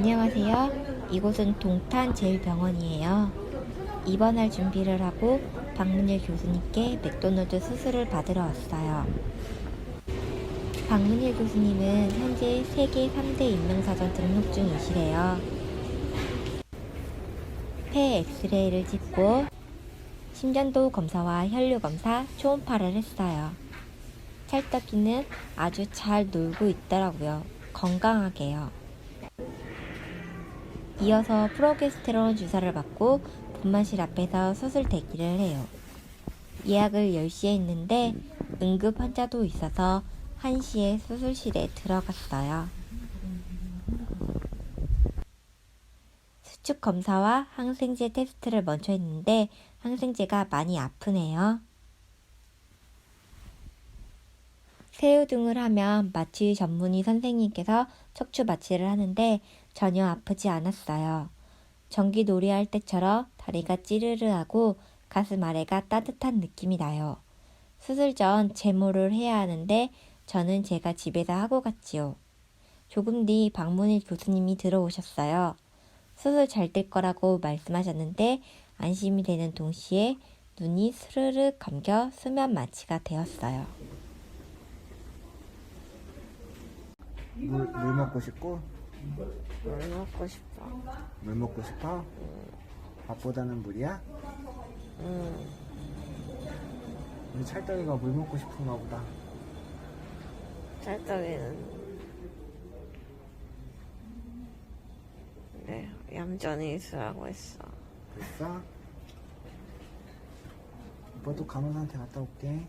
안녕하세요. 이곳은 동탄 제일병원이에요. 입원할 준비를 하고 박문일 교수님께 맥도날드 수술을 받으러 왔어요. 박문일 교수님은 현재 세계 3대 인명사전 등록 중이시래요. 폐 엑스레이를 찍고 심전도 검사와 혈류 검사, 초음파를 했어요. 찰떡이는 아주 잘 놀고 있더라고요. 건강하게요. 이어서 프로게스테론 주사를 맞고 분만실 앞에서 수술 대기를 해요. 예약을 10시에 했는데 응급 환자도 있어서 1시에 수술실에 들어갔어요. 수축 검사와 항생제 테스트를 먼저 했는데 항생제가 많이 아프네요. 새우 등을 하면 마취 전문의 선생님께서 척추 마취를 하는데 전혀 아프지 않았어요. 전기 놀이 할 때처럼 다리가 찌르르하고 가슴 아래가 따뜻한 느낌이 나요. 수술 전 제모를 해야 하는데 저는 제가 집에서 하고 갔지요. 조금 뒤 박문일 교수님이 들어오셨어요. 수술 잘 될 거라고 말씀하셨는데 안심이 되는 동시에 눈이 스르르 감겨 수면 마취가 되었어요. 물, 물 먹고 싶고 뭘 먹고 싶어? 물 먹고 싶어? 밥보다는 물이야? 음, 우리 찰떡이가 물 먹고 싶은가 보다 찰떡이는 네, 얌전히 있으라고 했어. 됐어? 오빠도 간호사한테 갔다 올게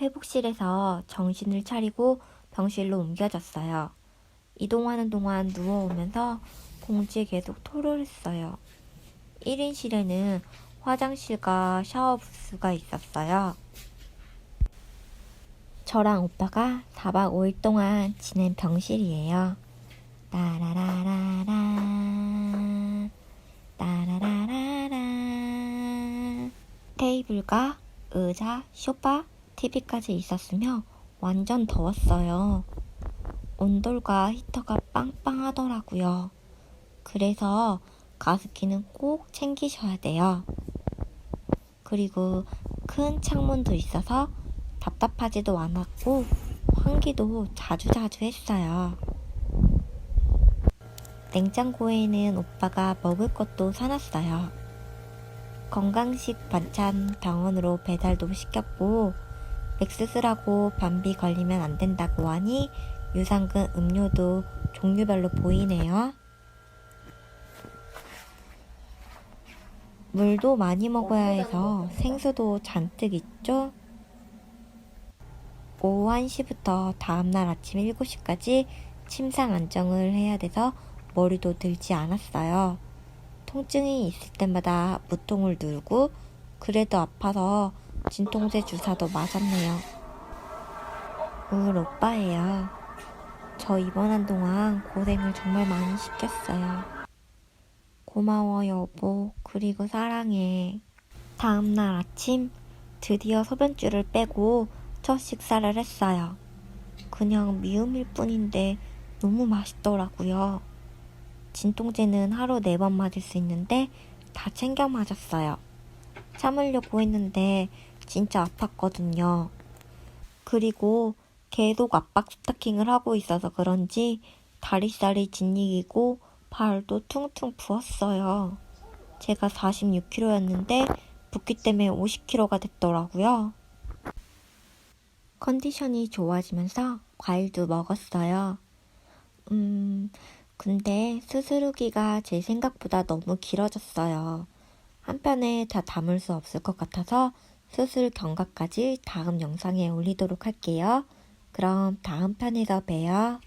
회복실에서 정신을 차리고 병실로 옮겨졌어요. 이동하는 동안 누워오면서 봉지에 계속 토를 했어요. 1인실에는 화장실과 샤워 부스가 있었어요. 저랑 오빠가 4박 5일 동안 지낸 병실이에요. 따라라라라 따라라라라 테이블과 의자, 소파, TV까지 있었으며 완전 더웠어요. 온돌과 히터가 빵빵하더라고요. 그래서 가습기는 꼭 챙기셔야 돼요. 그리고 큰 창문도 있어서 답답하지도 않았고 환기도 자주자주 했어요. 냉장고에는 오빠가 먹을 것도 사놨어요. 건강식 반찬 병원으로 배달도 시켰고 맥스스라고 밤비 걸리면 안 된다고 하니 유산균 음료도 종류별로 보이네요. 물도 많이 먹어야 해서 생수도 잔뜩 있죠? 오후 1시부터 다음날 아침 7시까지 침상 안정을 해야 돼서 머리도 들지 않았어요. 통증이 있을 때마다 무통을 누르고 그래도 아파서 진통제 주사도 맞았네요. 울 오빠예요. 저 입원한 동안 고생을 정말 많이 시켰어요. 고마워 여보. 그리고 사랑해. 다음날 아침 드디어 소변줄을 빼고 첫 식사를 했어요. 그냥 미음일 뿐인데 너무 맛있더라고요. 진통제는 하루 네 번 맞을 수 있는데 다 챙겨 맞았어요. 참으려고 했는데 진짜 아팠거든요. 그리고 계속 압박 스타킹을 하고 있어서 그런지 다리살이 진익이고 발도 퉁퉁 부었어요. 제가 46kg였는데 붓기 때문에 50kg가 됐더라고요. 컨디션이 좋아지면서 과일도 먹었어요. 음, 근데 수술 후기가 제 생각보다 너무 길어졌어요. 한 편에 다 담을 수 없을 것 같아서 수술 경과까지 다음 영상에 올리도록 할게요. 그럼 다음 편에서 봬요.